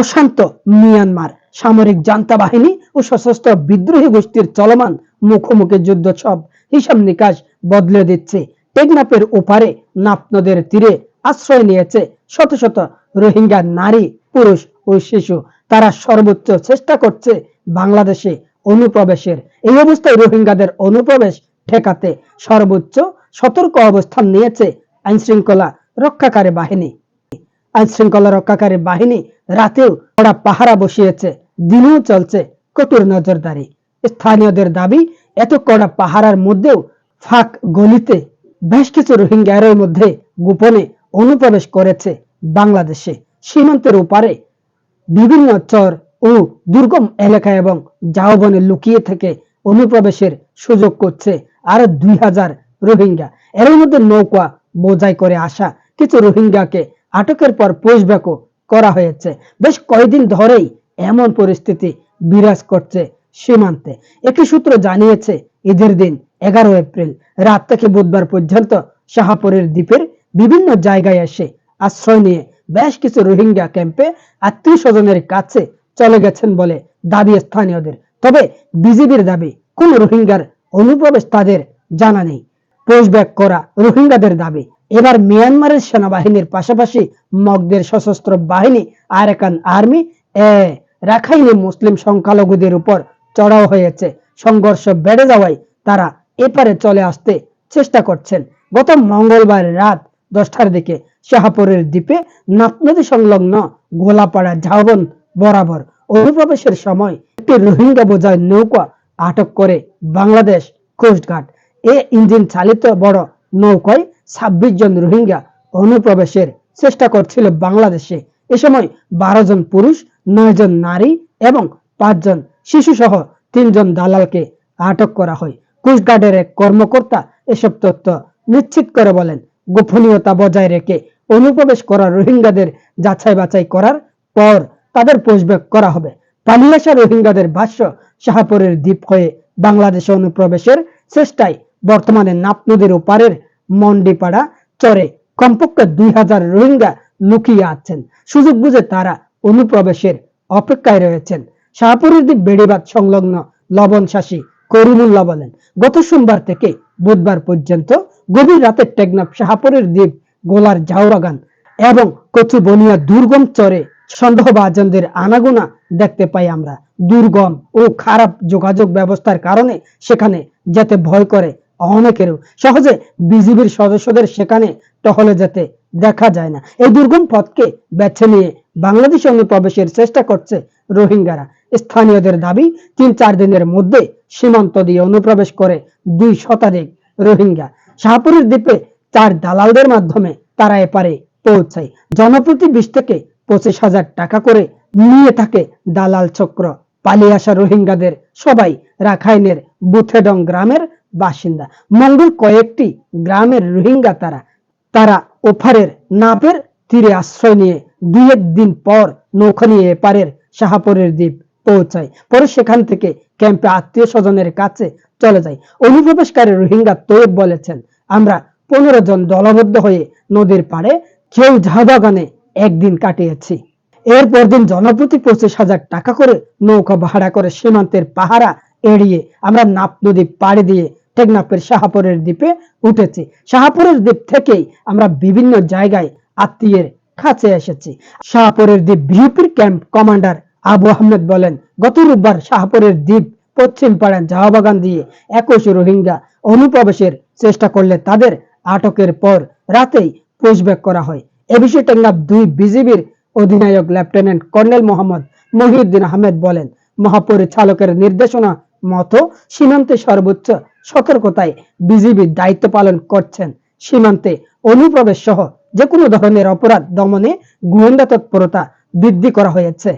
অশান্ত মিয়ানমার। সামরিক জান্তা বাহিনী ও সশস্ত্র বিদ্রোহী গোষ্ঠীর চলমান মুখোমুখি যুদ্ধ সব হিসাব নিকাশ বদলে দিচ্ছে। টেকনাপের ওপারে নাপ নদের তীরে আশ্রয় নিয়েছে শত শত রোহিঙ্গা নারী, পুরুষ ও শিশু। তারা সর্বোচ্চ চেষ্টা করছে বাংলাদেশে অনুপ্রবেশের। এই অবস্থায় রোহিঙ্গাদের অনুপ্রবেশ ঠেকাতে সর্বোচ্চ সতর্ক অবস্থান নিয়েছে আইন শৃঙ্খলা রক্ষাকারী বাহিনী। আইন শৃঙ্খলা রক্ষাকারী বাহিনী রাতেও ওরা পাহারা বসিয়েছে, দিনেও চলছে কঠোর নজরদারি। স্থানীয়দের দাবি, এত কড়া পাহারার মধ্যেও ফাঁক গলিতে বেশ কিছু রোহিঙ্গা এর মধ্যে গোপনে অনুপ্রবেশ করেছে বাংলাদেশে। সীমান্তের ওপারে বিভিন্ন চর ও দুর্গম এলাকা এবং জাওবনে লুকিয়ে থেকে অনুপ্রবেশের সুযোগ করছে আরও দুই হাজার রোহিঙ্গা। এর মধ্যে নৌকা বোঝাই করে আসা কিছু রোহিঙ্গাকে আটকের পর পুষব্যাকও করা হয়েছে। বেশ কয়েকদিন ধরেই এমন পরিস্থিতি বিরাজ করছে সীমান্তে। একটি সূত্র জানিয়েছে, ঈদের দিন এগারো এপ্রিল, রাত থেকে বুধবার পর্যন্ত শাহাপুরের দ্বীপের বিভিন্ন জায়গায় এসে আশ্রয় নিয়ে বেশ কিছু রোহিঙ্গা ক্যাম্পে আত্মীয় স্বজনের কাছে চলে গেছেন বলে দাবি স্থানীয়দের। তবে বিজিবির দাবি, কোন রোহিঙ্গার অনুপ্রবেশ তাদের জানা নেই। পুশব্যাক করা রোহিঙ্গাদের দাবি এবার মিয়ানমারের সেনাবাহিনীর পাশাপাশি মগদের সশস্ত্র বাহিনী, আরাকান আর্মি, এ রাখাইনে মুসলিম সংখ্যালঘুদের উপর চড়াও হয়েছে। সংঘর্ষ বেড়ে যাওয়ায় তারা এপারে চলে আসতে চেষ্টা করছেন। গত মঙ্গলবার রাত দশটার দিকে শাহপুরের দ্বীপে নাপ নদী সংলগ্ন গোলাপাড়া ঝাউবন বরাবর অনুপ্রবেশের সময় একটি রোহিঙ্গা বোঝায় নৌকা আটক করে বাংলাদেশ কোস্টগার্ড। এ ইঞ্জিন চালিত বড় নৌকায় ছাব্বিশ জন রোহিঙ্গা অনুপ্রবেশের চেষ্টা করছিল বাংলাদেশে। এ সময় বারো জন পুরুষ, নয় জন নারী এবং পাঁচজন শিশু সহ তিনজন দালালকে আটক করা হয়। কোস্টগার্ডের এক কর্মকর্তা এসব তথ্য নিশ্চিত করে বলেন, গোপনীয়তা বজায় রেখে অনুপ্রবেশ করা রোহিঙ্গাদের যাচাই বাছাই করার পর তাদের পুশব্যাক করা হবে। পালিয়ে রোহিঙ্গাদের ভাষ্য, শাহপুরের দ্বীপ হয়ে বাংলাদেশে অনুপ্রবেশের চেষ্টায় বর্তমানে নাপ নদীর ওপারের মন্ডিপাড়া চরে। কমপক্ষে দুই হাজার রোহিঙ্গা লুকিয়ে আছেন। সুযোগ বুঝে তারা অনুপ্রবেশের অপেক্ষায় রয়েছেন। শাহপুরের দ্বীপ বেড়িবাদ সংলগ্ন লবণ শাসী করিমুল্লাহ বলেন, গত সোমবার থেকে বুধবার পর্যন্ত গভীর রাতে টেকনাফ শাহপুরের দ্বীপ গোলার জাউরাগান এবং কচু বনিয়া দুর্গম চরে সন্দেহভাজনদের আনাগোনা দেখতে পাই আমরা। দুর্গম ও খারাপ যোগাযোগ ব্যবস্থার কারণে সেখানে যেতে ভয় করে অনেকেরও সহজে বিজিবির সদস্যদের সেখানে টহলে যেতে দেখা যায় না। এই দুর্গম পথকে বেছে নিয়ে বাংলাদেশ অনুপ্রবেশের চেষ্টা করছে রোহিঙ্গারা। স্থানীয়দের দাবি, তিন চার দিনের মধ্যে সীমান্ত দিয়ে অনুপ্রবেশ করে দুই শতাধিক রোহিঙ্গা। শাহপুরের দ্বীপে চার দালালদের মাধ্যমে তারা এপারে পৌঁছায়। জনপ্রতি বিশ থেকে পঁচিশ হাজার টাকা করে নিয়ে থাকে দালাল চক্র। পালিয়ে আসা রোহিঙ্গাদের সবাই রাখাইনের বুথেডং গ্রামের বাসিন্দা। মঙ্গল কয়েকটি গ্রামের রোহিঙ্গা তারা। তারা ওপারের নাপের তীরে আশ্রয় নিয়ে দুই একদিন পর নৌকা নিয়ে এপারের শাহাপুরের দ্বীপ পৌঁছায়। পরে সেখান থেকে ক্যাম্পে আত্মীয় স্বজনের কাছে চলে যায়। অনুপ্রবেশকারী রোহিঙ্গা তৈব বলেছেন, আমরা পনেরো জন দলবদ্ধ হয়ে নদীর পাড়ে কেউ ঝাবাগানে একদিন কাটিয়েছি। এরপর দিন জনপ্রতি পঁচিশ হাজার টাকা করে নৌকা ভাড়া করে সীমান্তের পাহারা এড়িয়ে আমরা নাপ নদী পাড়ি দিয়ে টেকনাফের শাহাপুরের দ্বীপে উঠেছি। শাহাপুরের দ্বীপ থেকেই আমরা বিভিন্ন জায়গায় আত্মীয়ের কাছে এসেছি। শাহপুরের দ্বীপ বিউপির ক্যাম্প কমান্ডার আবু আহমেদ বলেন, গত রোববার শাহপুরের দ্বীপ পশ্চিম পাড়া জাহাবাগান দিয়ে একুশ রোহিঙ্গা অনুপ্রবেশের চেষ্টা করলে তাদের আটকের পর রাতেই পুশব্যাক করা হয়। এ বিষয়ে টেকনাফ দুই বিজিবির অধিনায়ক লেফটেন্যান্ট কর্নেল মোহাম্মদ মহিউদ্দিন আহমেদ বলেন, মহাপরিচালকের নির্দেশনা মতো সীমান্তে সর্বোচ্চ সতর্কতায় বিজিবি দায়িত্ব পালন করছেন সীমান্তে অনুপ্রবেশ সহ যে কোনো ধরনের অপরাধ দমনে গোয়েন্দা তৎপরতা বৃদ্ধি করা হয়েছে।